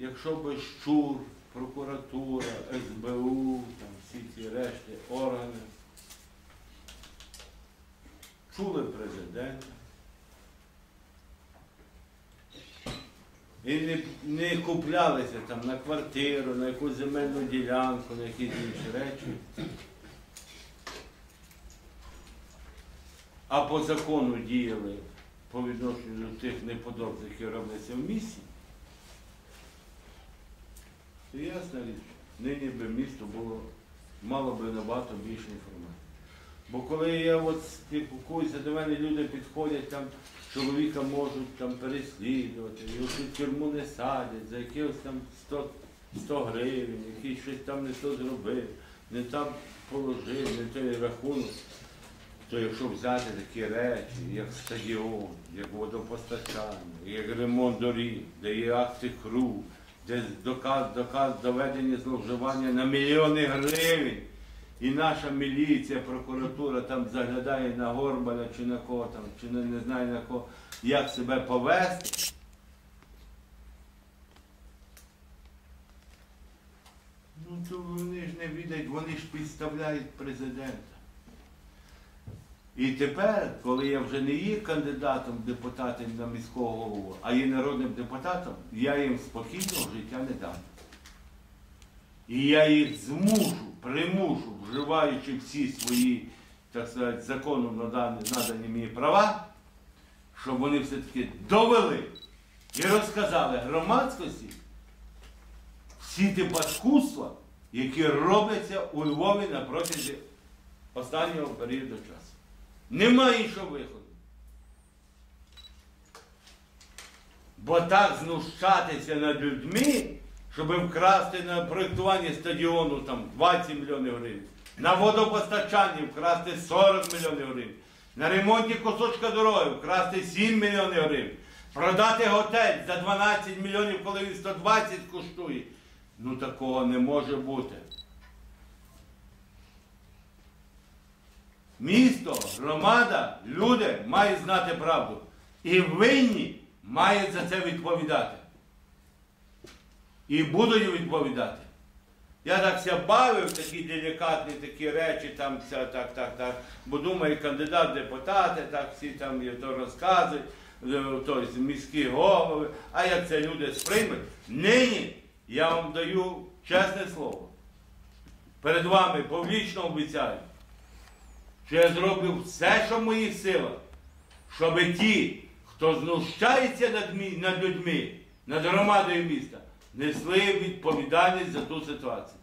якщо би щур, прокуратура, СБУ, там всі ці решти органи. Чули президента. І не, не куплялися там на квартиру, на якусь земельну ділянку, на якісь інші речі. А по закону діяли по відношенню до тих неподобних, які робляться в місті, то ясна річ, нині би місто було, мало би набагато більше інформації. Бо коли я от спілкуюся, до мене люди підходять, там чоловіка можуть там переслідувати, його в тюрму не садять, за якихось там 100, 100 гривень, який щось там не то зробив, не там положив, не той рахунок. То якщо взяти такі речі, як стадіон, як водопостачання, як ремонт доріг, де є акти КРУ, де доказ, доказ доведені зловживання на мільйони гривень, і наша міліція, прокуратура там заглядає на Горбаля чи на кого там, чи не, не знаю на кого, як себе повести. Ну то вони ж не відають, вони ж підставляють президента. І тепер, коли я вже не є кандидатом в на міського голову, а є народним депутатом, я їм спокійного життя не дам. І я їх змушу, примушу, вживаючи всі свої, так сказати, законом надані, надані мені права, щоб вони все-таки довели і розказали громадськості всі ті паскудства, які робляться у Львові на протязі останнього періоду часу. Немає іншого виходу. Бо так знущатися над людьми, щоб вкрасти на проєктування стадіону там 20 мільйонів гривень, на водопостачанні вкрасти 40 мільйонів гривень, на ремонті кусочка дороги вкрасти 7 мільйонів гривень, продати готель за 12 мільйонів, коли він 120 коштує. Ну такого не може бути. Місто, громада, люди мають знати правду. І винні мають за це відповідати. І будуть відповідати. Я так ся бавив такі делікатні такі речі, там вся так, так, так. Бо думаю, кандидат депутати, так всі там є то розказують, е, тобто міські голови. А як це люди сприймуть? Нині я вам даю чесне слово. Перед вами публічно обіцяю що я зроблю все, що в моїх силах, щоб ті, хто знущається над людьми, над громадою міста, несли відповідальність за ту ситуацію.